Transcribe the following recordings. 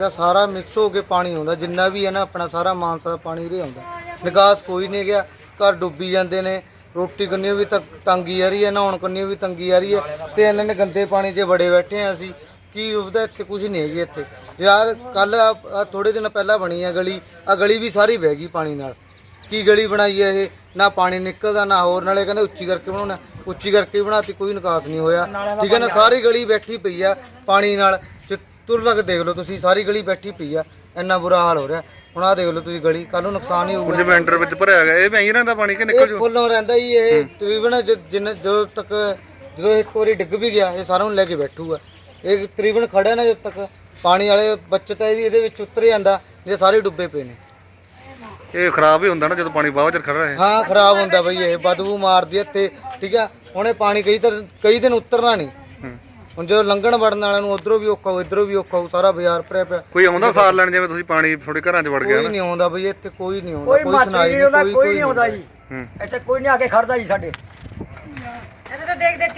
ਇਹਦਾ ਸਾਰਾ ਮਿਕਸ ਹੋ ਕੇ ਪਾਣੀ ਆਉਂਦਾ, ਜਿੰਨਾ ਵੀ ਹੈ ਨਾ, ਆਪਣਾ ਸਾਰਾ ਮਾਨਸਾ ਦਾ ਪਾਣੀ ਉਰੇ ਆਉਂਦਾ। ਨਿਕਾਸ ਕੋਈ ਨਹੀਂ ਗਿਆ, ਘਰ ਡੁੱਬੀ ਜਾਂਦੇ ਨੇ, ਰੋਟੀ ਕੰਨੀ ਵੀ ਤੰਗ- ਤੰਗੀ ਆ ਰਹੀ ਹੈ, ਨਹਾਉਣ ਕੰਨੀ ਵੀ ਤੰਗੀ ਆ ਰਹੀ ਹੈ, ਤੇ ਇਹਨਾਂ ਨੇ ਗੰਦੇ ਪਾਣੀ 'ਚ ਵੜੇ ਬੈਠੇ ਆ ਅਸੀਂ। ਕੀ ਉਹਦਾ ਇੱਥੇ ਕੁਝ ਨਹੀਂ ਹੈਗੀ ਇੱਥੇ। ਯਾਰ ਕੱਲ ਥੋੜੇ ਦਿਨ ਪਹਿਲਾਂ ਬਣੀ ਆ ਗਲੀ ਆ ਗਲੀ ਵੀ ਸਾਰੀ ਵਹਿ ਗਈ ਪਾਣੀ ਨਾਲ। ਕੀ ਗਲੀ ਬਣਾਈ ਹੈ ਇਹ? ਨਾ ਪਾਣੀ ਨਿਕਲਦਾ, ਨਾ ਹੋਰ, ਨਾਲੇ ਕਹਿੰਦੇ ਉੱਚੀ ਕਰਕੇ ਬਣਾਉਣਾ। ਉੱਚੀ ਕਰਕੇ ਹੀ ਬਣਾਤੀ, ਕੋਈ ਨਿਕਾਸ ਨਹੀਂ ਹੋਇਆ। ਠੀਕ ਹੈ ਨਾ, ਸਾਰੀ ਗਲੀ ਬੈਠੀ ਪਈ ਆ ਪਾਣੀ ਨਾਲ ਤੁਰ ਲੱਗ ਦੇਖ ਲਓ ਤੁਸੀਂ ਸਾਰੀ ਗਲੀ ਬੈਠੀ ਪਈ ਆ ਇੰਨਾ ਬੁਰਾ ਹਾਲ ਹੋ ਰਿਹਾ। ਹੁਣ ਆਹ ਦੇਖ ਲਓ ਤੁਸੀਂ ਗਲੀ ਕੱਲ ਨੂੰ ਨੁਕਸਾਨ ਹੀ ਹੋਊਗਾ। ਜਿਵੇਂ ਅੰਡਰ ਵਿੱਚ ਭਰਿਆ ਗਿਆ ਇਹ ਵਹੀਂ ਰਹਿੰਦਾ ਪਾਣੀ ਕਿ ਨਿਕਲ ਇਹ ਜੂ? ਫੁੱਲੋਂ ਰਹਿੰਦਾ ਹੀ ਇਹ ਤਕਰੀਬਨ ਜ- ਜਿੰਨ ਜਦੋਂ ਤੱਕ ਜਦੋਂ ਇੱਕ ਵਾਰੀ ਡਿੱਗ ਵੀ ਗਿਆ ਇਹ ਸਾਰਿਆਂ ਨੂੰ ਲੈ ਕੇ ਬੈਠੂਗਾ। ਇਹ ਤਕਰੀਬਨ ਖੜਾ ਨਾ ਜਦ ਤੱਕ ਪਾਣੀ ਵਾਲੇ ਬੱਚਤ ਹੈ ਜੀ ਇਹਦੇ ਵਿੱਚ ਉਤਰ ਜਾਂਦਾ ਇਹ ਸਾਰੇ ਡੁੱਬੇ ਪਏ ਨੇ। ਇਹ ਖਰਾਬ ਹੀ ਹੁੰਦਾ ਨਾ ਜਦੋਂ ਪਾਣੀ ਬਾਹਰ ਚ ਖੜਾ ਰਹੇ ਹਾਂ ਖਰਾਬ ਹੁੰਦਾ ਬਈ ਇਹ ਬਦਬੂ ਮਾਰਦੀ ਹੈ ਤੇ ਠੀਕ ਆ ਹੁਣ ਇਹ ਪਾਣੀ ਕਈ ਤਰ ਕਈ ਦਿਨ ਉਤਰਨਾ ਨਹੀਂ। ਹੂੰ। ਹੁਣ ਜਦੋਂ ਲੰਘਣ ਵੜਨ ਵਾਲਿਆਂ ਨੂੰ ਉਧਰੋਂ ਵੀ ਔਖਾ ਹੋ ਇਧਰੋਂ ਵੀ ਔਖਾ ਹੋ ਸਾਰਾ ਬਾਜ਼ਾਰ ਭਰਿਆ ਪਿਆ। ਕੋਈ ਆਉਂਦਾ ਸਾਰ ਲੈਣ ਜਿਵੇਂ ਤੁਸੀਂ ਪਾਣੀ ਤੁਹਾਡੇ ਘਰਾਂ ਚ ਵੜ ਗਿਆ ਕੋਈ ਨਾ? ਨਹੀਂ ਆਉਂਦਾ ਬਈ ਇੱਥੇ ਕੋਈ ਨਹੀਂ ਆਉਂਦਾ ਕੋਈ ਕੋਈ ਮਾਤਰੀ ਸੁਣਾਈ ਨਹੀਂ ਆਉਂਦਾ ਕੋਈ ਕੋਈ ਨਹੀਂ ਆਉਂਦਾ ਜੀ। ਹੂੰ ਇੱਥੇ ਕੋਈ ਨਹੀਂ ਆ ਕੇ ਖੜਦਾ ਜੀ ਸਾਡੇ।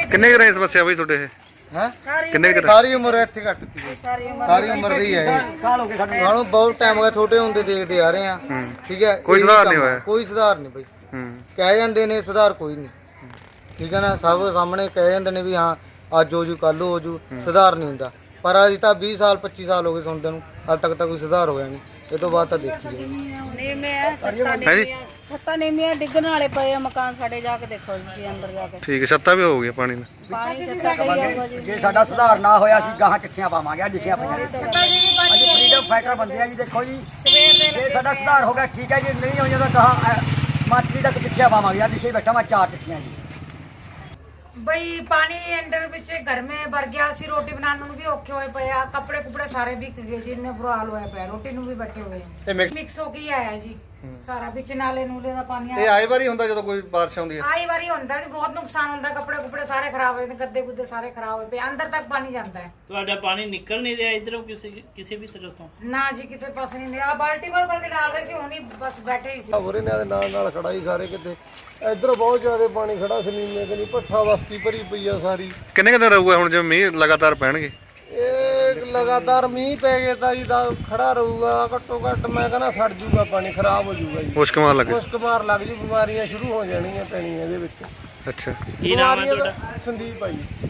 ਕਿੰਨੇ ਕੁ ਰਹੇ ਸਮੱਸਿਆ ਬਈ ਤੁਹਾਡੇ ਇਹ? ਹੈ? ਕਿੰਨੇ ਕੁ ਸਾਰੀ ਉਮਰ ਇੱਥੇ ਕੱਟਤੀ ਹੈ ਸਾਰੀ ਉਮਰ ਦੀ ਹੈ ਇਹ। ਸਾਲ ਹੋ ਗਏ ਸਾਡੇ ਸਾਨੂੰ ਬਹੁਤ ਟਾਈਮ ਹੋ ਗਿਆ ਛੋਟੇ ਹੁੰਦੇ ਦੇਖਦੇ ਆ ਰਹੇ ਆ ਠੀਕ ਹੈ ਕੋਈ ਇਹੀ ਸੁਧਾਰ ਕੰਮ ਨਹੀਂ ਆ, ਹੋਇਆ। ਕੋਈ ਸੁਧਾਰ ਨਹੀਂ ਬਈ। ਹੂੰ। ਕਹਿ ਜਾਂਦੇ ਨੇ ਸੁਧਾਰ ਕੋਈ ਨਹੀਂ। ਠੀਕ ਹੈ ਨਾ ਸਭ ਸਾਹਮਣੇ ਕਹਿ ਜਾਂਦੇ ਨੇ ਵੀ ਹਾਂ ਅੱਜ ਹੋ ਜੂ ਕੱਲ ਹੋ ਜੂ ਸੁਧਾਰ ਨਹੀਂ ਹੁੰਦਾ। ਪਰ ਅਜੇ ਤਾਂ 20 ਸਾਲ 25 ਸਾਲ ਹੋ ਗਏ ਸੁਣਦੇ ਨੂੰ ਅੱਜ ਤੱਕ ਤਾਂ ਕੋਈ ਸੁਧਾਰ ਹੋਇਆ ਨਹੀਂ। ਇਹ ਤੋਂ ਬਾਅਦ ਤਾਂ ਦੇਖੀ ਜਾਊਗੀ ਨੀਵੇਂ ਆ ਛੱਤਾਂ ਨੀਵੀਆਂ ਛੱਤਾਂ ਡਿੱਗਣ ਵਾਲੇ ਪਏ ਆ ਮਕਾਨ ਸਾਡੇ ਜਾ ਕੇ ਦੇਖੋ ਜੀ ਅੰਦਰ ਜਾ ਕੇ। ਠੀਕ ਹੈ ਛੱਤਾਂ ਵੀ ਹੋ ਗਈਆਂ ਪਾਣੀ ਨਾਲ। ਪਾਣੀ ਛੱਤਾਂ ਤੇ ਹੀ ਆਊਗਾ ਜੀ। ਜੇ ਸਾਡਾ ਸੁਧਾਰ ਨਾ ਹੋਇਆ ਅਸੀਂ ਗਾਹਾਂ ਚਿੱਠੀਆਂ ਪਾਵਾਂਗੇ ਲਿਖੀਆਂ ਅਸੀਂ ਫਰੀਡਮ ਫਾਈਟਰ ਬੰਦੇ ਆ ਜੀ ਦੇਖੋ ਜੀ। ਜੇ ਸਾਡਾ ਸੁਧਾਰ ਹੋ ਗਿਆ ਠੀਕ ਹੈ ਜੀ ਨਹੀਂ ਹੋ ਜਾਂਦਾ ਤਾਂ ਮਾਤਰੀ ਤੱਕ ਚਿੱਠੀਆਂ ਪਾਵਾਂਗੇ ਆ ਲਿਖੇ ਬੈਠਾ ਮੈਂ ਚਾਰ ਚਿੱਠੀਆਂ ਜੀ। ਬਈ ਪਾਣੀ ਅੰਦਰ ਵਿੱਚ ਘਰ ਮੇ ਭਰ ਗਿਆ ਸੀ ਰੋਟੀ ਬਣਾਉਣ ਨੂੰ ਵੀ ਔਖੇ ਹੋਏ ਪਏ ਆ ਕੱਪੜੇ ਕੁਪੜੇ ਸਾਰੇ ਵਿਕ ਗਏ ਜੀ ਇੰਨੇ ਬੁਰਾ ਹਾਲ ਹੋਇਆ ਪਿਆ ਰੋਟੀ ਨੂੰ ਵੀ ਬੈਠੇ ਹੋਏ ਮਿਕਸ ਮਿਕਸ ਹੋ ਕੇ ਹੀ ਆਇਆ ਜੀ। ਸਾਰਾ ਵਿੱਚ ਨਾਲੇ ਨੂਲੇ ਦਾ ਪਾਣੀ ਇਹ ਆਏ ਵਾਰੀ ਹੁੰਦਾ ਜਦੋਂ ਕੋਈ ਬਾਰਿਸ਼ ਆਉਂਦੀ ਹੈ? ਆਈ ਵਾਰੀ ਹੁੰਦਾ ਜੀ ਬਹੁਤ ਨੁਕਸਾਨ ਹੁੰਦਾ ਕੱਪੜੇ ਕੁਪੜੇ ਸਾਰੇ ਖਰਾਬ ਹੋਏ ਨੇ ਗੱਦੇ ਗੁੱਦੇ ਸਾਰੇ ਖਰਾਬ ਹੋਏ ਪਏ ਅੰਦਰ ਤੱਕ ਪਾਣੀ ਜਾਂਦਾ ਹੈ। ਤੁਹਾਡਾ ਪਾਣੀ ਨਿਕਲ ਨਹੀਂ ਰਿਹਾ ਇਧਰੋਂ ਕਿਸੇ ਕਿਸੇ ਵੀ ਤਰ੍ਹਾਂ ਤੋਂ? ਨਾ ਜੀ ਕਿਤੇ ਪਾਸੇ ਨਹੀਂ ਆ ਬਾਲਟੀ ਭਰ ਕਰਕੇ ਡਾਲ ਰਹੇ ਸੀ ਹੁਣੀ ਬਸ ਬੈਠੇ ਹੀ ਸੀ। ਹੋਰੇ ਨੇ ਦੇ ਨਾਲ ਨਾਲ ਖੜਾ ਹੀ ਸਾਰੇ ਕਿਤੇ। ਇੱਧਰ ਬਹੁਤ ਜ਼ਿਆਦਾ ਪਾਣੀ ਖੜਾ ਸਲੀਮੇ ਕਨੀ ਭੱਠਾ ਵਸਤੀ ਭਰੀ ਪਈ ਆ ਸਾਰੀ। ਕਿੰਨੇ ਕੁ ਦਿਨ ਰਹੂਗਾ ਹੁਣ ਜਿਵੇਂ ਮੀਂਹ ਲਗਾਤਾਰ ਪੈਣਗੇ? ਲਗਾਤਾਰ ਮੀਂਹ ਪੈ ਗਿਆ ਤਾਂ ਜੀ ਦਾ ਖੜਾ ਰਹੂਗਾ ਘੱਟੋ ਘੱਟ ਮੈਂ ਕਹਿੰਦਾ ਸੜ ਜੂਗਾ ਪਾਣੀ ਖਰਾਬ ਹੋ ਜੂਗਾ ਜੀ। ਮੁਸ਼ਕ ਮਾਰ ਲੱਗੇ ਮੁਸ਼ਕ ਮਾਰ ਲੱਗ ਜੂ ਬਿਮਾਰੀਆਂ ਸ਼ੁਰੂ ਹੋ ਜਾਣੀਆਂ ਪੈਣੀਆਂ ਇਹਦੇ ਵਿੱਚ। ਕੀ ਅੱਛਾ ਨਾਮ ਹੈ ਬਿਮਾਰੀਆਂ ਤੁਹਾਡਾ? ਸੰਦੀਪ ਜੀ।